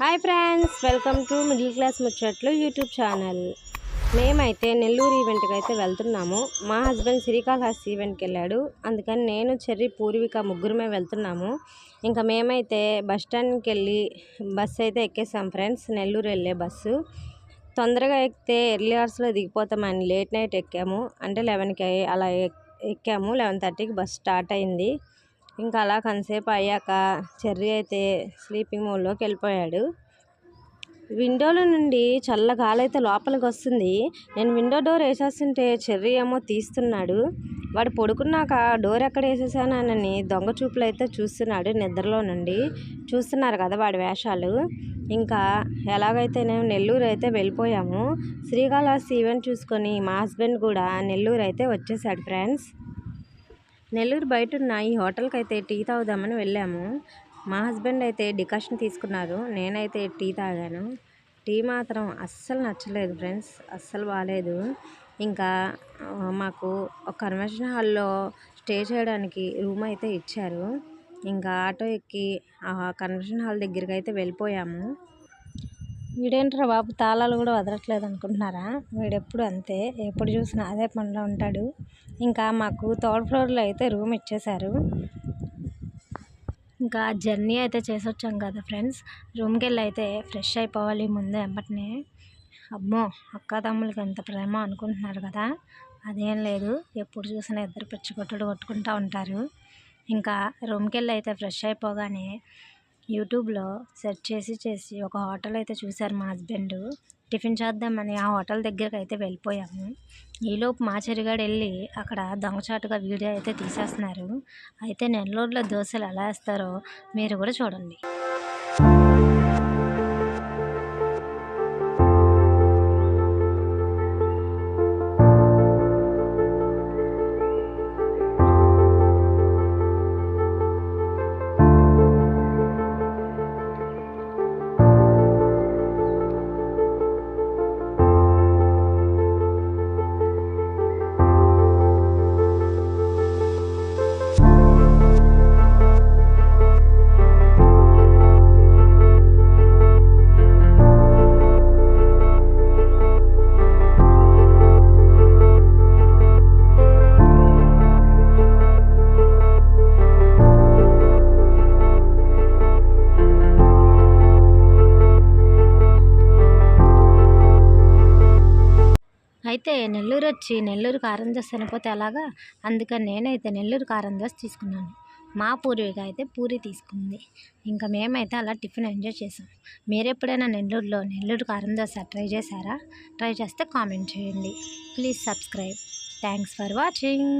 Hi friends welcome to middle class ముచ్చట్లు YouTube channel. మేమైతే నెల్లూరు ఈవెంట్కి అయితే వెళ్తున్నాము. మా హస్బెండ్ శ్రీకాళహస్తి ఈవెంట్కి వెళ్ళాడు. అందుకని నేను చెర్రి పూర్విక ముగ్గురమే వెళ్తున్నాము. ఇంకా మేమైతే బస్ స్టాండ్కి వెళ్ళి బస్సు అయితే ఎక్కేసాం ఫ్రెండ్స్ నెల్లూరు వెళ్ళే బస్సు. తొందరగా ఎక్కితే ఎర్లీ అవర్స్లో దిగిపోతామని లేట్ నైట్ ఎక్కాము. అంటే లెవెన్కి అలా ఎక్కాము. లెవెన్ థర్టీకి బస్ స్టార్ట్ అయింది. ఇంకా అలా కొంతసేపు అయ్యాక చెర్రీ అయితే స్లీపింగ్ మోడ్లోకి వెళ్ళిపోయాడు. విండోలో నుండి చల్ల గాలి అయితే లోపలికి వస్తుంది. నేను విండో డోర్ వేసేస్తుంటే చెర్రీ ఏమో తీస్తున్నాడు. వాడు పడుకున్నాక డోర్ ఎక్కడ వేసేసానని దొంగ చూపులు అయితే చూస్తున్నాడు నిద్రలో నుండి. చూస్తున్నారు కదా వాడి వేషాలు. ఇంకా ఎలాగైతే నేను నెల్లూరు అయితే వెళ్ళిపోయాము. శ్రీకాళహస్తి ఈవెంట్ చూసుకొని మా హస్బెండ్ కూడా నెల్లూరు అయితే వచ్చేసాడు ఫ్రెండ్స్ నెల్లూరు బయట ఉన్న ఈ హోటల్కి అయితే టీ తాగుదామని వెళ్ళాము. మా హస్బెండ్ అయితే డికాషన్ తీసుకున్నారు. నేనైతే టీ తాగాను. టీ మాత్రం అస్సలు నచ్చలేదు ఫ్రెండ్స్. అస్సలు బాగాలేదు ఇంకా మాకు ఒక కన్వెన్షన్ హాల్లో స్టే చేయడానికి రూమ్ అయితే ఇచ్చారు. ఇంకా ఆటో ఎక్కి ఆ కన్వెన్షన్ హాల్ దగ్గరికి అయితే వెళ్ళిపోయాము. వీడేంట్రా బాబు తాళాలు కూడా వదలట్లేదు అనుకుంటున్నారా? వీడెప్పుడు అంతే ఎప్పుడు చూసినా అదే పనిలో ఉంటాడు. ఇంకా మాకు థర్డ్ ఫ్లోర్లో అయితే రూమ్ ఇచ్చేశారు. ఇంకా జర్నీ అయితే చేసి వచ్చాం కదా ఫ్రెండ్స్. రూమ్కి వెళ్ళి అయితే ఫ్రెష్ అయిపోవాలి ముందు వెంబటనే అమ్మో అక్క తమ్ముళ్ళకి ఎంత ప్రేమ అనుకుంటున్నారు కదా. అదేం లేదు ఎప్పుడు చూసినా ఇద్దరు పిచ్చి కొట్టుడు కొట్టుకుంటూ ఉంటారు. ఇంకా రూమ్కి వెళ్ళి అయితే ఫ్రెష్ అయిపోగానే యూట్యూబ్లో సెర్చ్ చేసి చేసి ఒక హోటల్ అయితే చూశారు మా హస్బెండ్. టిఫిన్ చేద్దామని ఆ హోటల్ దగ్గరికి అయితే వెళ్ళిపోయాము. ఈలోపు మా చెరిగాడు వెళ్ళి అక్కడ దొంగచాటుగా వీడియో అయితే తీసేస్తున్నారు. అయితే నెల్లూరులో దోశలు ఎలా వేస్తారో మీరు కూడా చూడండి. అయితే నెల్లూరు వచ్చి నెల్లూరు కారం దోశ తినపోతే ఎలాగా అందుకని నేనైతే నెల్లూరు కారం దోశ తీసుకున్నాను. మా పూర్విక అయితే పూరి తీసుకుంది. ఇంకా మేమైతే అలా టిఫిన్ ఎంజాయ్ చేసాం. మీరు ఎప్పుడైనా నెల్లూరులో నెల్లూరు కారం దోశ ట్రై చేశారా? ట్రై చేస్తే కామెంట్ చేయండి. Please subscribe. Thanks for watching.